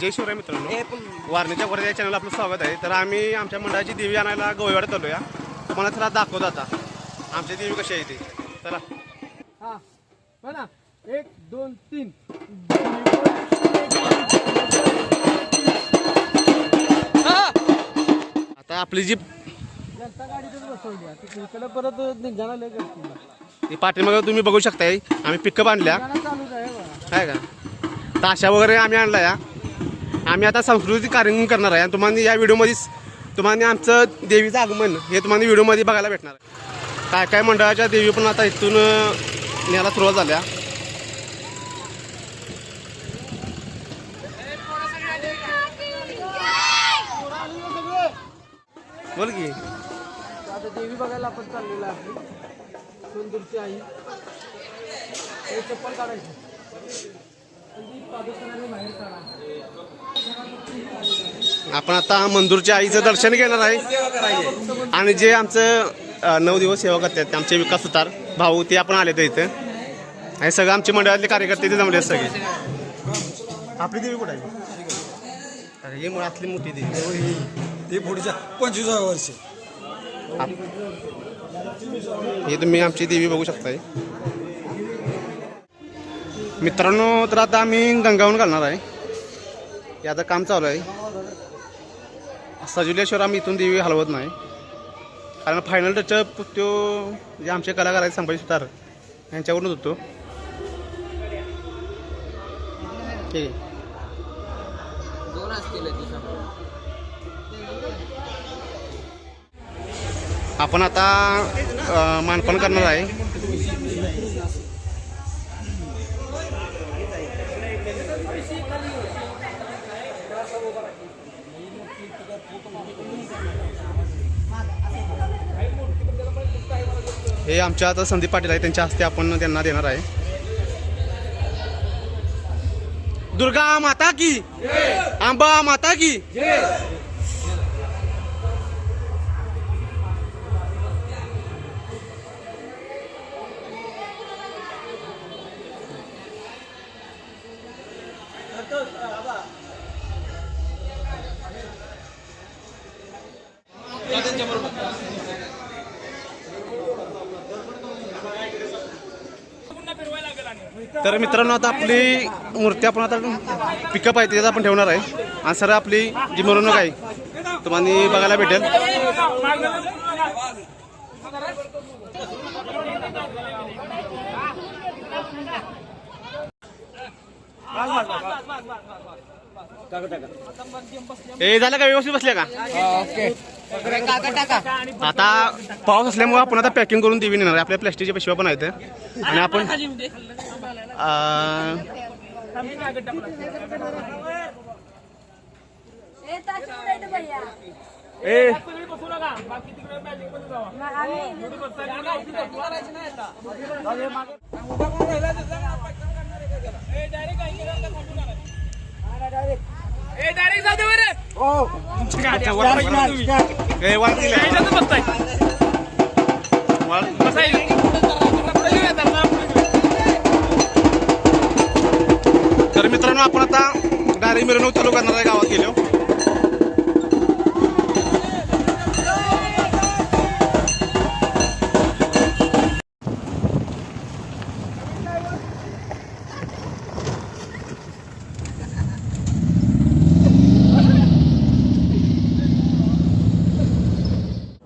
जय शिवराय मित्रांनो. वारणीच्या वर या चॅनल आपलं स्वागत आहे. तर आम्ही आमच्या मंडळाची देवी आणायला गोव्याकडे चाललो या तुम्हाला थोडा दाखवतो आता. आमची देवी कशी आहे ती. चला. हा. एक दोन तीन. आता आपली जी जनता गाडीतच बसवली परत निघाला ती पाठीमागं तुम्ही बघू शकताय. आम्ही पिकअप आणल्या. आहे का? ताशा वगैरे आम्ही आणला या आम्ही आता सांस्कृतिक कार्यक्रम करणार आहे. आणि तुम्हाला या व्हिडिओमध्येच तुम्हाला आमचं देवीचं आगमन हे तुम्हाला व्हिडिओमध्ये बघायला भेटणार आहे. काय काय मंडळाच्या देवी पण आता इथून न्यायला सुरुवात झाल्या. बोल की. आता देवी बघायला आपण चाललेलो आहे. सुंदरची आई. चप्पल काढायची आणि ती पादुकांनी बाहेर काढा आपण आता मंदूरच्या आईचं दर्शन घेणार आहे. आणि जे आमचं नऊ दिवस सेवा करतात ते आमचे विकास सुतार भाऊ ते आपण आले तर इथं. आणि सगळं आमचे मंडळातले कार्यकर्ते इथे जमले आहेत सगळे. आपली देवी कुठे आहे? अरे हे मुळातली मोठी देवी. ते पुढच्या पंचवीसाव्या वर्षी. हे तुम्ही आमची देवी बघू शकताय. मित्रांनो तर आता आम्ही गंगावून घालणार आहे. हे आता काम चालू आहे. सजवल्याशिवाय आम्ही इथून देवी हलवत नाही. कारण फायनल टचअप तो जे आमचे कलाकार आहेत संभाजी सुतार यांच्याकडूनच होतो. ठीक आहे. आपण आता मानपण करणार आहे. हे आमच्या आता संदीप पाटील आहे त्यांच्या हस्ते आपण त्यांना देणार आहे. दुर्गा माता की आंबा माता की तर मित्रांनो आता आपली मूर्ती आपण आता पिकअप आहे त्याच्यात आपण ठेवणार आहे. आणि सर आपली जी मिरवणूक आहे तुम्हाला बघायला भेटेल. ए झालं का? व्यवस्थित बसल्या का? ओके. आता पाऊस असल्यामुळे आपण आता पॅकिंग करून देवी नेणार. आहे आपल्या प्लॅस्टिकच्या पिशव्या पण आहेत. आणि आपण ए. वर- तर मित्रांनो आपण आता डायरेक्ट मिरवणूक चालू करणार आहे गावात गेलो.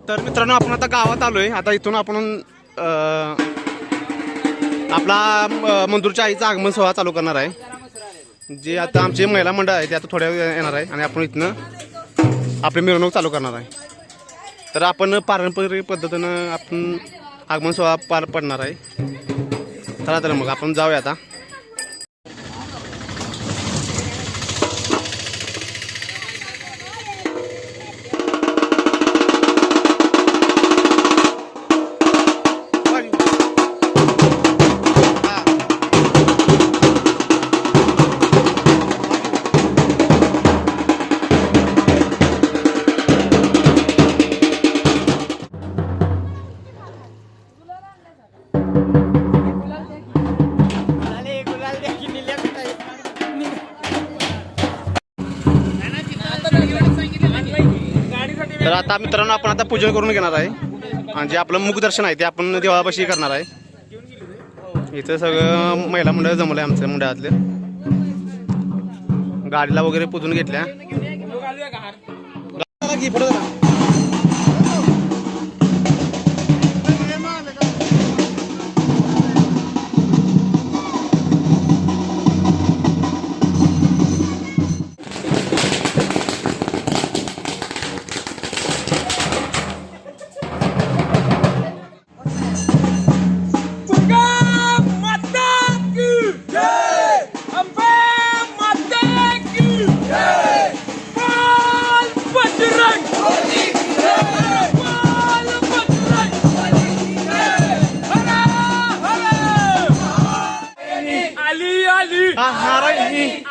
तर मित्रांनो आपण आता गावात आलो आहे आता इथून आपण आपला मंदूरच्या आईचा आगमन सोहळा चालू करणार आहे. जे आता आमचे महिला मंडळ आहे ते आता थोड्या वेळ येणार आहे आणि आपण इथनं आपली मिरवणूक चालू करणार आहे. तर आपण पारंपरिक पद्धतीनं आपण आगमन सोहळा पार पडणार आहे. चला तर मग आपण जाऊया आता. आता मित्रांनो आपण आता पूजन करून घेणार आहे. आणि जे आपलं मुखदर्शन आहे ते आपण देवापाशी करणार आहे. इथं सगळं महिला मंडळ जमलं आहे आमच्या मंडळातलं. गाडीला वगैरे पुजून घेतल्या.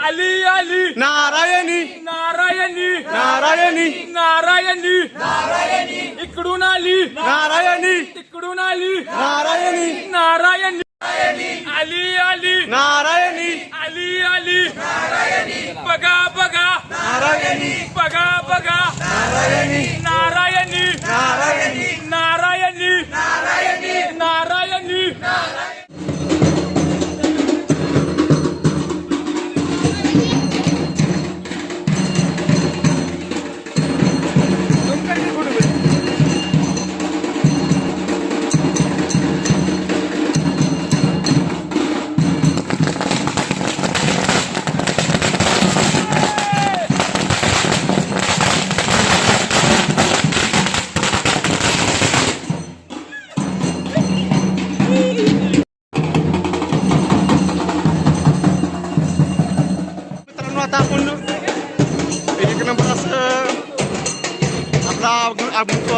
आली आली नारायणी. नारायणी. नारायणी. नारायणी. नारायणी. इकडून आली. नारायणी. तिकडून आली. नारायणी. नारायणी.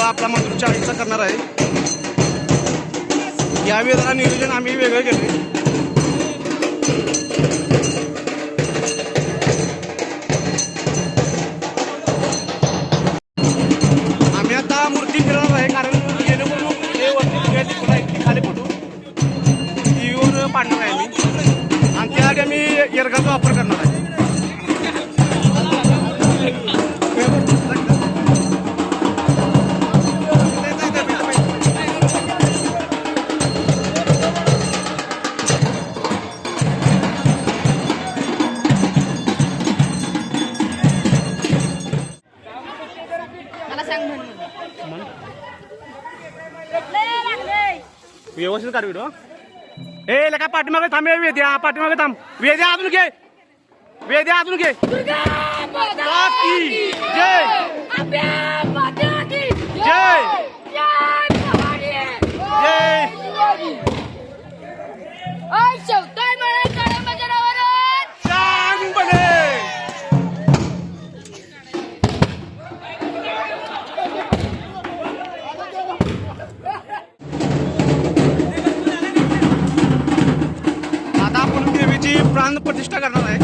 आपला मंत्र चाळीसचा करणार आहे. यावेळेला जरा नियोजन आम्ही वेगळं केलं काढ व्हिडिओ ए लका पाठीमागे थांब वेद्या पाठीमागे थांब. वेद्या अजून घे. वेद्या अजून घे. दुर्गा माता की जय. जय. जय भवानी जय प्राण प्रतिष्ठा करणार आहे.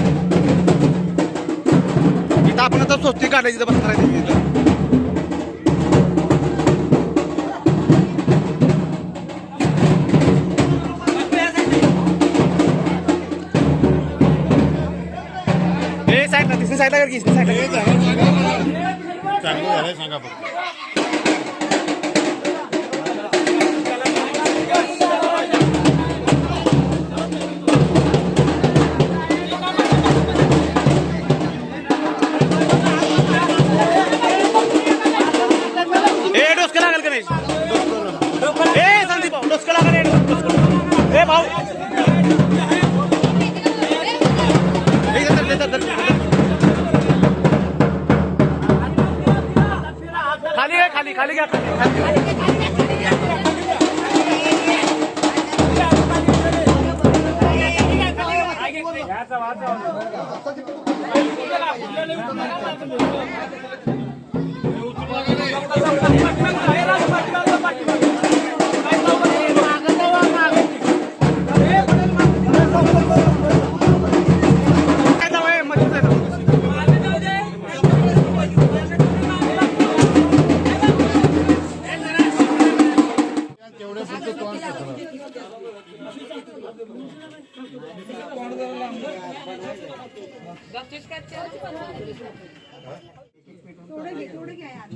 इथं आपण आता स्वस्ती काढायची इथं बसणार आहे देवी साईडला तिसरी साईडला कर की साईडला चांगलं झालंय सांगा फक्त. खाली आहे खाली खाली घ्या खाली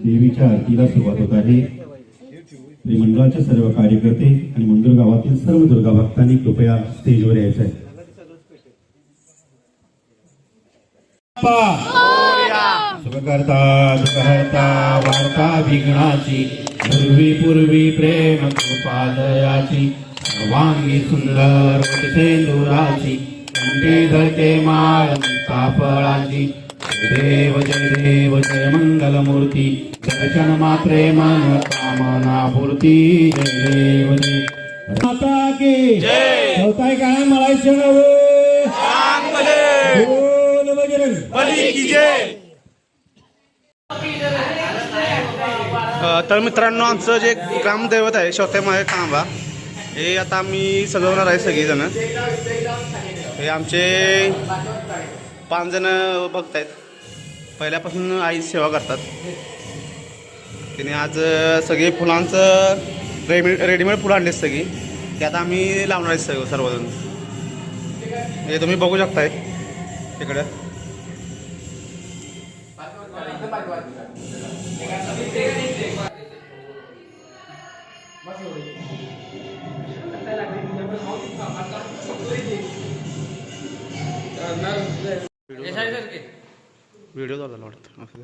देवीच्या आरतीला सुरुवात होत आहे. श्री मंडळाचे सर्व कार्यकर्ते आणि मंदूर गावातील सर्व दुर्गा भक्तांनी कृपया स्टेजवर यायचं आहे. सुखकर्ता दुःखहर्ता वार्ता विघ्नाची पूर्वी पूर्वी प्रेम कृपालयाची सर्वांगी सुंदर सेंदुराची कंठी धरते माळ फळाची देव जय देव जय मंगलमूर्ती दर्शन मात्रे मन कामना पूर्ती जय। देव जय माता की होताय काय म्हणायचं बोल बजरंग अ, तर मित्रांनो आमचं जे ग्रामदैवत आहे शोतेमाळे कांबा हे आता आम्ही सजवणार आहे सगळीजण. हे आमचे पाच जण भक्त आहेत पहिल्यापासून आई सेवा करतात. तिने आज सगळे सगळी फुलांचं रेडीमेड रेडीमेड फुलं आणलीत सगळी. ते आता आम्ही लावणार आहे सगळं सर्वजण. हे तुम्ही बघू शकताय तिकडं व्हिडिओ झाला वाटतं. असं